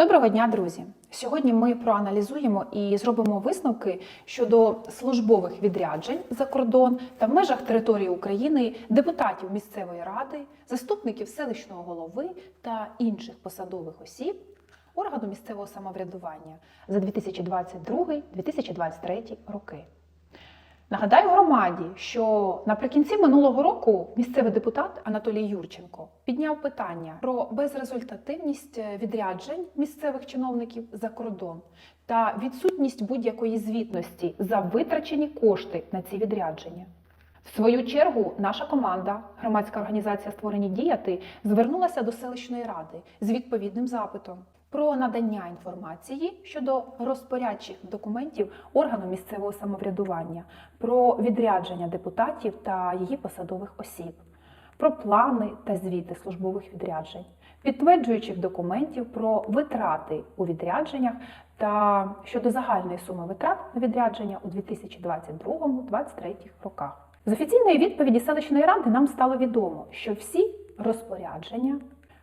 Доброго дня, друзі! Сьогодні ми проаналізуємо і зробимо висновки щодо службових відряджень за кордон та в межах території України депутатів місцевої ради, заступників селищного голови та інших посадових осіб органу місцевого самоврядування за 2022-2023 роки. Нагадаю громаді, що наприкінці минулого року місцевий депутат Анатолій Юрченко підняв питання про безрезультативність відряджень місцевих чиновників за кордон та відсутність будь-якої звітності за витрачені кошти на ці відрядження. В свою чергу наша команда, громадська організація Створені діяти, звернулася до селищної ради з відповідним запитом про надання інформації щодо розпорядчих документів органу місцевого самоврядування, про відрядження депутатів та її посадових осіб, про плани та звіти службових відряджень, підтверджуючих документів про витрати у відрядженнях та щодо загальної суми витрат на відрядження у 2022-2023 роках. З офіційної відповіді селищної ради нам стало відомо, що всі розпорядження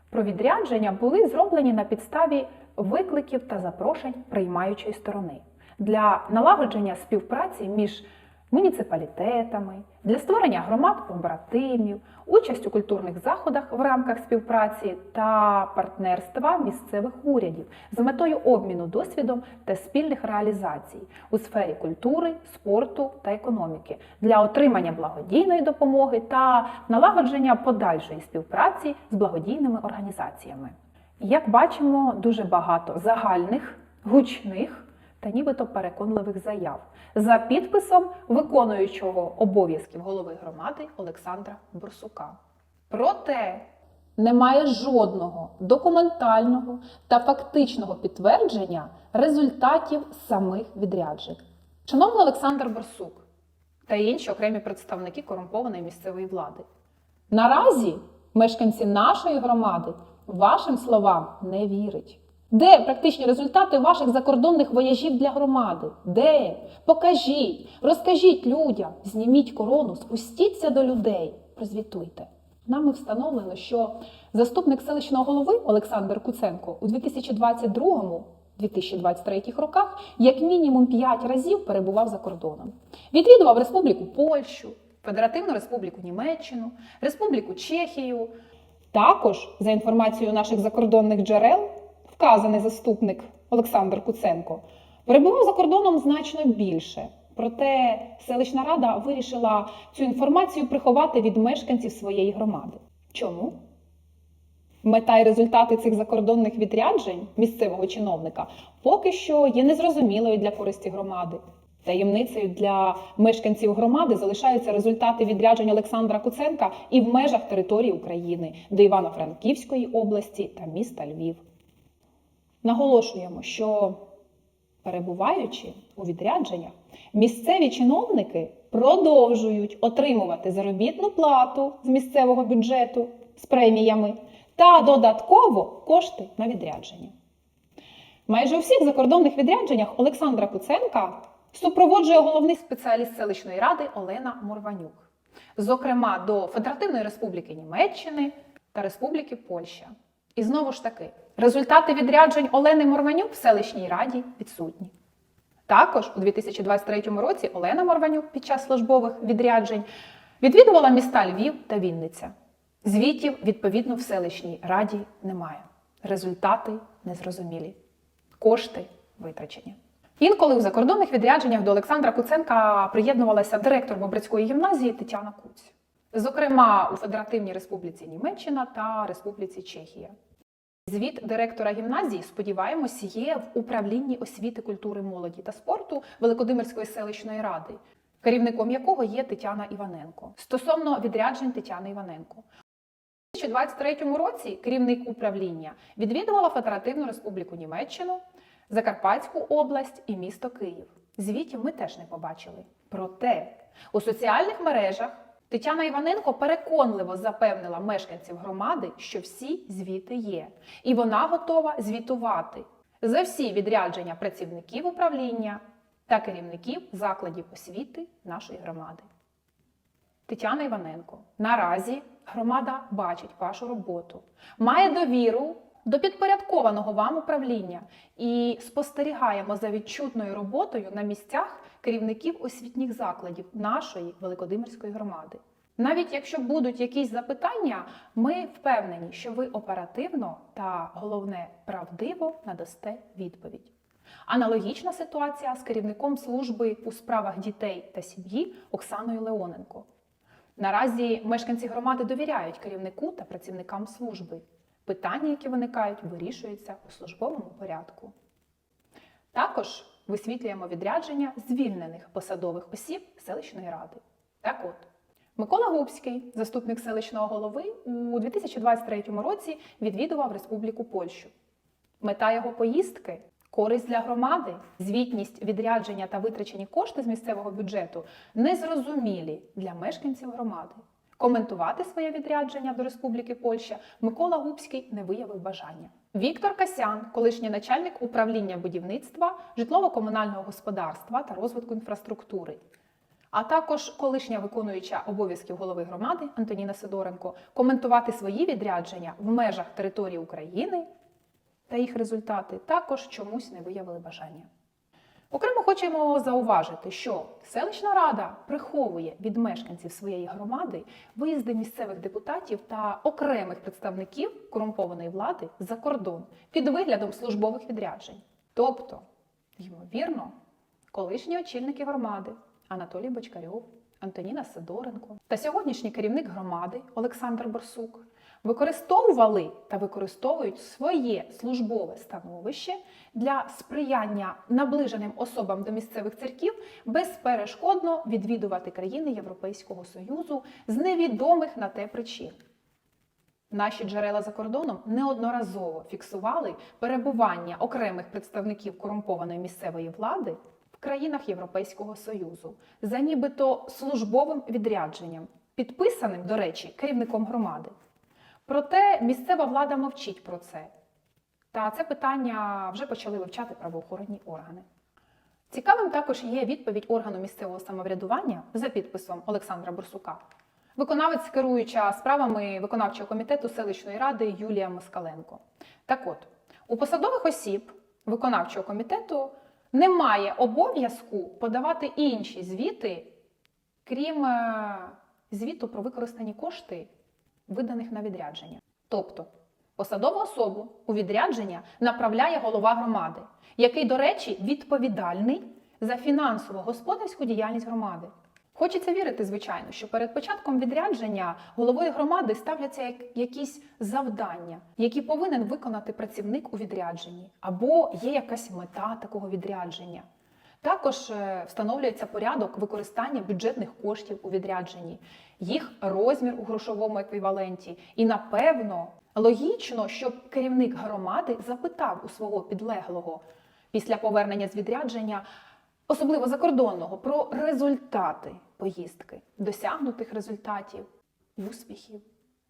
про відрядження були зроблені на підставі викликів та запрошень приймаючої сторони. Для налагодження співпраці між муніципалітетами, для створення громад побратимів, участь у культурних заходах в рамках співпраці та партнерства місцевих урядів з метою обміну досвідом та спільних реалізацій у сфері культури, спорту та економіки для отримання благодійної допомоги та налагодження подальшої співпраці з благодійними організаціями. Як бачимо, дуже багато загальних, гучних та нібито переконливих заяв за підписом виконуючого обов'язків голови громади Олександра Бурсука. Проте немає жодного документального та фактичного підтвердження результатів самих відряджень. Шановний Олександр Борсук та інші окремі представники корумпованої місцевої влади. Наразі мешканці нашої громади вашим словам не вірять. Де практичні результати ваших закордонних вояжів для громади? Де? Покажіть, розкажіть людям, зніміть корону, спустіться до людей, прозвітуйте. Нами встановлено, що заступник селищного голови Олександр Куценко у 2022-2023 роках як мінімум 5 разів перебував за кордоном. Відвідував Республіку Польщу, Федеративну Республіку Німеччину, Республіку Чехію. Також, за інформацією наших закордонних джерел, вказаний заступник Олександр Куценко перебував за кордоном значно більше. Проте селищна рада вирішила цю інформацію приховати від мешканців своєї громади. Чому? Мета і результати цих закордонних відряджень місцевого чиновника поки що є незрозумілою для користі громади. Таємницею для мешканців громади залишаються результати відряджень Олександра Куценка і в межах території України до Івано-Франківської області та міста Львів. Наголошуємо, що перебуваючи у відрядженнях, місцеві чиновники продовжують отримувати заробітну плату з місцевого бюджету з преміями та додатково кошти на відрядження. Майже у всіх закордонних відрядженнях Олександра Куценка супроводжує головний спеціаліст селищної ради Олена Морванюк, зокрема до Федеративної Республіки Німеччини та Республіки Польща. І знову ж таки, результати відряджень Олени Морванюк в селищній раді відсутні. Також у 2023 році Олена Морванюк під час службових відряджень відвідувала міста Львів та Вінниця. Звітів, відповідно, в селищній раді немає. Результати незрозумілі. Кошти витрачені. Інколи у закордонних відрядженнях до Олександра Куценка приєднувалася директор Бобрицької гімназії Тетяна Куць, зокрема у Федеративній Республіці Німеччина та Республіці Чехія. Звіт директора гімназії, сподіваємось, є в управлінні освіти, культури, молоді та спорту Великодимирської селищної ради, керівником якого є Тетяна Іваненко. Стосовно відряджень Тетяни Іваненко. У 2023 році керівник управління відвідувала Федеративну Республіку Німеччину, Закарпатську область і місто Київ. Звітів ми теж не побачили. Проте у соціальних мережах Тетяна Іваненко переконливо запевнила мешканців громади, що всі звіти є, і вона готова звітувати за всі відрядження працівників управління та керівників закладів освіти нашої громади. Тетяна Іваненко, наразі громада бачить вашу роботу, має довіру до підпорядкованого вам управління і спостерігаємо за відчутною роботою на місцях керівників освітніх закладів нашої Великодимирської громади. Навіть якщо будуть якісь запитання, ми впевнені, що ви оперативно та головне правдиво надасте відповідь. Аналогічна ситуація з керівником служби у справах дітей та сім'ї Оксаною Леоненко. Наразі мешканці громади довіряють керівнику та працівникам служби. Питання, які виникають, вирішуються у службовому порядку. Також висвітлюємо відрядження звільнених посадових осіб селищної ради. Так от, Микола Губський, заступник селищного голови, у 2023 році відвідував Республіку Польщу. Мета його поїздки користь для громади, звітність відрядження та витрачені кошти з місцевого бюджету незрозумілі для мешканців громади. Коментувати своє відрядження до Республіки Польща Микола Губський не виявив бажання. Віктор Касян, колишній начальник управління будівництва, житлово-комунального господарства та розвитку інфраструктури, а також колишня виконуюча обов'язків голови громади Антоніна Сидоренко, коментувати свої відрядження в межах території України та їх результати також чомусь не виявили бажання. Окремо хочемо зауважити, що селищна рада приховує від мешканців своєї громади виїзди місцевих депутатів та окремих представників корумпованої влади за кордон під виглядом службових відряджень. Тобто, ймовірно, колишні очільники громади Анатолій Бочкарьов, Антоніна Сидоренко та сьогоднішній керівник громади Олександр Борсук використовували та використовують своє службове становище для сприяння наближеним особам до місцевих церків безперешкодно відвідувати країни Європейського Союзу з невідомих на те причин. Наші джерела за кордоном неодноразово фіксували перебування окремих представників корумпованої місцевої влади в країнах Європейського Союзу за нібито службовим відрядженням, підписаним, до речі, керівником громади. Проте місцева влада мовчить про це. Та це питання вже почали вивчати правоохоронні органи. Цікавим також є відповідь органу місцевого самоврядування за підписом Олександра Борсука, виконавець, керуюча справами виконавчого комітету селищної ради Юлія Москаленко. Так от, у посадових осіб виконавчого комітету немає обов'язку подавати інші звіти, крім е, звіту про використані кошти виданих на відрядження. Тобто посадову особу у відрядження направляє голова громади, який, до речі, відповідальний за фінансово-господарську діяльність громади. Хочеться вірити, звичайно, що перед початком відрядження головою громади ставляться як якісь завдання, які повинен виконати працівник у відрядженні, або є якась мета такого відрядження. Також е, встановлюється порядок використання бюджетних коштів у відрядженні, їх розмір у грошовому еквіваленті. І напевно логічно, щоб керівник громади запитав у свого підлеглого після повернення з відрядження, особливо закордонного, про результати поїздки, досягнутих результатів, успіхів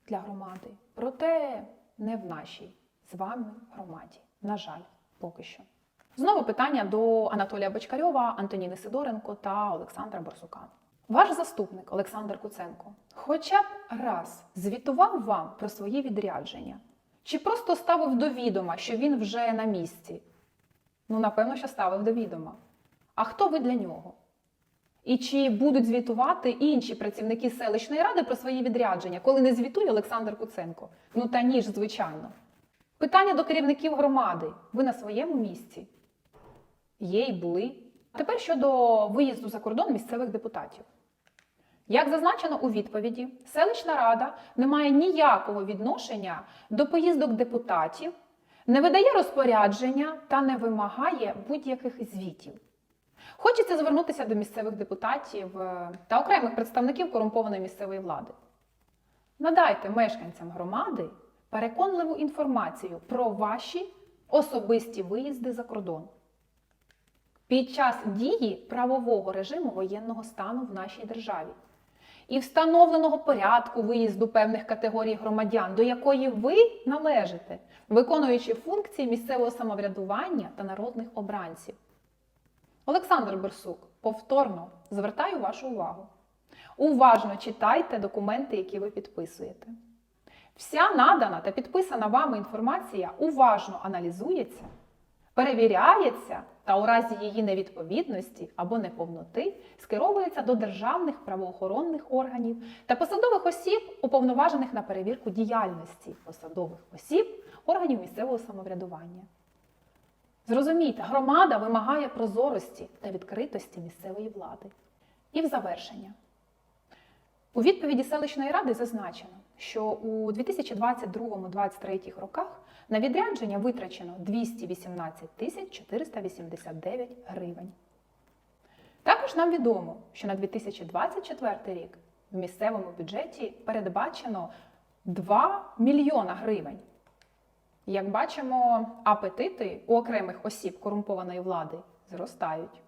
для громади. Проте не в нашій з вами громаді. На жаль, поки що. Знову питання до Анатолія Бочкарьова, Антоніни Сидоренко та Олександра Борсука. Ваш заступник Олександр Куценко хоча б раз звітував вам про свої відрядження? Чи просто ставив до відома, що він вже на місці? Ну, напевно, що ставив до відома. А хто ви для нього? І чи будуть звітувати інші працівники селищної ради про свої відрядження, коли не звітує Олександр Куценко? Ну та ніж, звичайно. Питання до керівників громади. Ви на своєму місці? Є і були. Тепер щодо виїзду за кордон місцевих депутатів. Як зазначено у відповіді, селищна рада не має ніякого відношення до поїздок депутатів, не видає розпорядження та не вимагає будь-яких звітів. Хочеться звернутися до місцевих депутатів е, та окремих представників корумпованої місцевої влади. Надайте мешканцям громади переконливу інформацію про ваші особисті виїзди за кордон під час дії правового режиму воєнного стану в нашій державі і встановленого порядку виїзду певних категорій громадян, до якої ви належите, виконуючи функції місцевого самоврядування та народних обранців. Олександр Берсук, повторно звертаю вашу увагу. Уважно читайте документи, які ви підписуєте. Вся надана та підписана вами інформація уважно аналізується, перевіряється та у разі її невідповідності або неповноти скеровується до державних правоохоронних органів та посадових осіб, уповноважених на перевірку діяльності посадових осіб органів місцевого самоврядування. Зрозумійте, громада вимагає прозорості та відкритості місцевої влади. І в завершення. У відповіді селищної ради зазначено, що у 2022-2023 роках на відрядження витрачено 218 тисяч 489 гривень. Також нам відомо, що на 2024 рік в місцевому бюджеті передбачено 2 мільйона гривень. Як бачимо, апетити у окремих осіб корумпованої влади зростають.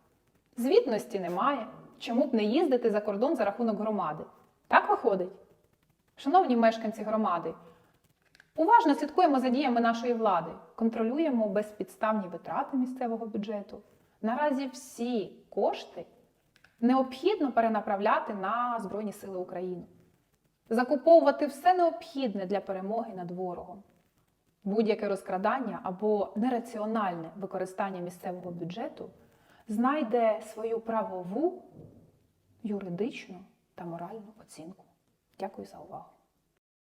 Звітності немає. Чому б не їздити за кордон за рахунок громади? Так виходить. Шановні мешканці громади, уважно слідкуємо за діями нашої влади, контролюємо безпідставні витрати місцевого бюджету. Наразі всі кошти необхідно перенаправляти на Збройні Сили України, закуповувати все необхідне для перемоги над ворогом. Будь-яке розкрадання або нераціональне використання місцевого бюджету знайде свою правову, юридичну та моральну оцінку. Дякую за увагу.